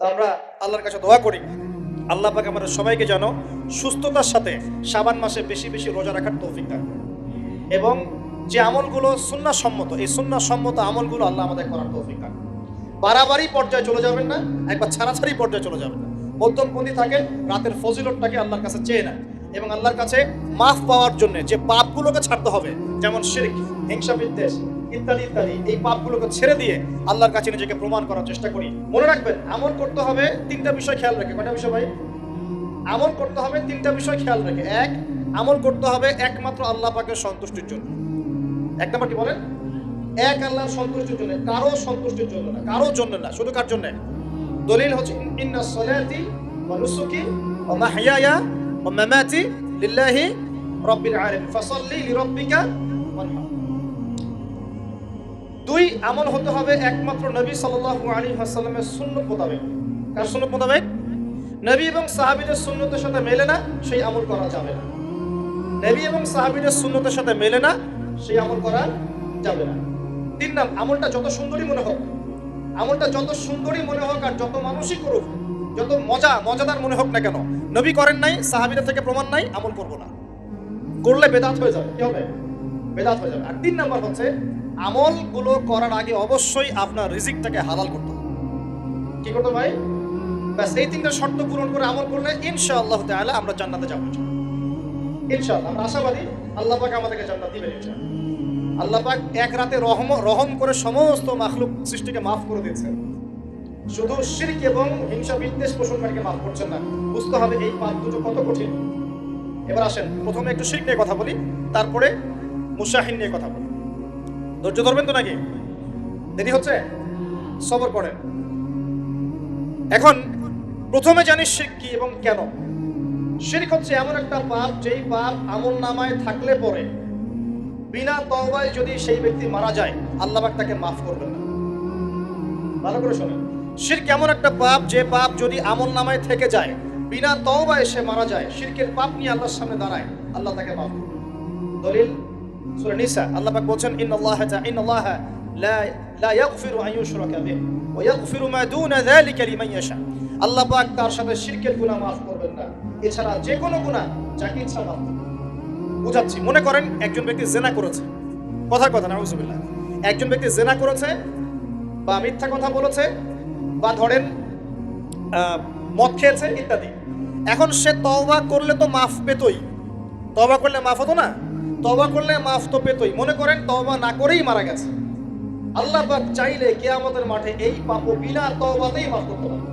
আমরা আল্লাহর কাছে দোয়া করি। আল্লাহ পাক আমাদের সবাইকে যেন সুস্থতার সাথে সাবান মাসে বেশি বেশি রোজা রাখার তৌফিক দান এবং যে আমলগুলো সুন্নাহ সম্মত এই সুন্নাহ সম্মত আমলগুলো আল্লাহ আমাদের করার তৌফিক দান। বাড়াবাড়ি পর্যায়ে চলে যাবেন না, একবার ছাড়াছাড়ি পর্যায়ে চলে যাবেন না। মধ্যমপন্থী থাকে, রাতের ফজিলতটাকে আল্লাহর কাছে চেয়ে নেন। এবং আল্লাহর কাছে মাফ পাওয়ার জন্য যে পাপগুলোকে ছাড়তে হবে, যেমন শিরক, হিংসা বিদ্বেষ ইত্যাদি ইত্যাদি, এই পাপগুলোকে ছেড়ে দিয়ে আল্লাহর কাছে নিজেকে প্রমাণ করার চেষ্টা করি। মনে রাখবেন আমল করতে হবে, তিনটা বিষয় খেয়াল রেখে। কয়টা বিষয় ভাই? আমল করতে হবে, তিনটা বিষয় খেয়াল রেখে। এক আমল করতে হবে একমাত্র আল্লাহ পাকের সন্তুষ্টির জন্য। এক নম্বর কি বলেন? এক আল্লাহর সন্তুষ্টির জন্য, কারও সন্তুষ্টির জন্য না, কারোর জন্য না, শুধু কার জন্য? দলিল হচ্ছে ইন্না সলাতি ওয়া নুসুকি ওয়া মাহইয়ায়া ওয়া মামাতি লিল্লাহি রাব্বিল আলামিন। ফাসাল্লি লিরাব্বিকা দুই আমল হতে হবে একমাত্র নবী সাল্লাল্লাহু আলাইহি ওয়াসাল্লামের সুন্নাত মোতাবেক। কার সুন্নাত মোতাবেক? নবী এবং সাহাবীদের সুন্নতের সাথে মেলে না, সেই আমল করা যাবে না। নবী এবং সাহাবীদের সুন্নতের সাথে মেলে না, সেই আমল করা যাবে না। তিন নাম, আমলটা যত সুন্দরী মনে হোক, আমলটা যত সুন্দরী মনে হোক আর যত মানুষই করুক, যত মজা, মজাদার মনে হোক না কেন, নবী করেন নাই, সাহাবীদের থেকে প্রমাণ নাই, আমল করব না। করলে বেদাত হয়ে যাবে, কি হবে? বেদাত হয়ে যাবে। আর তিন নাম্বার হচ্ছে আমলগুলো করার আগে অবশ্যই আপনার রিজিকটাকে হালাল করতে হবে। কি করতে ভাই? ব্যাস, এই তিনটা শর্ত পূরণ করে আমল করলে ইনশাআল্লাহ তাআলা আমরা জান্নাতে যাব ইনশাআল্লাহ। আমরা আশাবাদী আল্লাহ পাক আমাদেরকে জান্নাত দিবেন ইনশাআল্লাহ। আল্লাহ পাক এক রাতে রহম রহম করে সমস্ত মাখলুক সৃষ্টিকে মাফ করে দিয়েছেন। শুধু শিরক এবং হিংসা বিদ্বেষ পোষণকারীকে মাফ করছেন না, বুঝতে হবে এই পাপ দুটো কত কঠিন। এবার আসেন, প্রথমে একটু শিরক নিয়ে কথা বলি, তারপরে মুসাহিন নিয়ে কথা বলি। ধৈর্য ধরবেন তো নাকি? দেরি হচ্ছে? সবর করেন। এখন প্রথমে জানি শিরক কি এবং কেন। শিরক হচ্ছে এমন একটা পাপ, যেই পাপ আমল নামায় থাকলে পরে বিনা তওবায় যদি সেই ব্যক্তি মারা যায়, আল্লাহ তাকে মাফ করবেন না। ভালো করে শোনেন। শিরক এমন একটা পাপ, যে পাপ যদি আমল নামায় থেকে যায়, বিনা তওবায় সে মারা যায়, শিরকের পাপ নিয়ে আল্লাহর সামনে দাঁড়ায়, আল্লাহ তাকে মাফ করবেন। দলিল? সূরা নিসা, আল্লাহ পাক বলেন ইন্নাল্লাহা ইন্নাল্লাহা লা লা ইয়াগফিরু আন ইউশরাকা বিহি ওয়া ইয়াগফিরু মা দুনা যালিকা লিমান ইয়াশা. আল্লাহ পাক তার সাথে শিরকের গুনাহ মাফ করবেন না। এছাড়া যে কোনো গুনাহ যাকে ইচ্ছা মাফ বুঝাচ্ছি, মনে করেন একজন ব্যক্তি জেনা করেছে। কথার কথা নাউজুবিল্লাহ একজন ব্যক্তি জেনা করেছে বা মিথ্যা কথা বলেছে বা ধরেন মদ খেয়েছে ইত্যাদি। এখন সে তওবা করলে তো মাফ পেতই। তওবা করলে মাফ হতো না? তওবা করলে মাফ তো পেতই। মনে করেন, তওবা না করেই মারা গেছে। আল্লাহ পাক চাইলে কে আমাদের মাঠে এই পাপ বিনা তওবাতেই মাফ করতে পারে।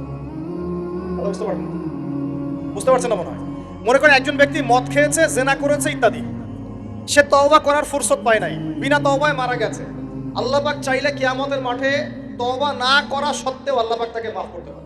বুঝতে পারছেন? বুঝতে পারছেন না মনে হয়? মনে করেন একজন ব্যক্তি মদ খেয়েছে, জেনা করেছে, ইত্যাদি। সে তওবা করার ফুরসত পায় নাই। বিনা তওবায় মারা গেছে। আল্লাহ পাক চাইলে কিয়ামতের মাঠে তওবা না করা সত্ত্বেও আল্লাহ পাক তাকে মাফ করতে পারে।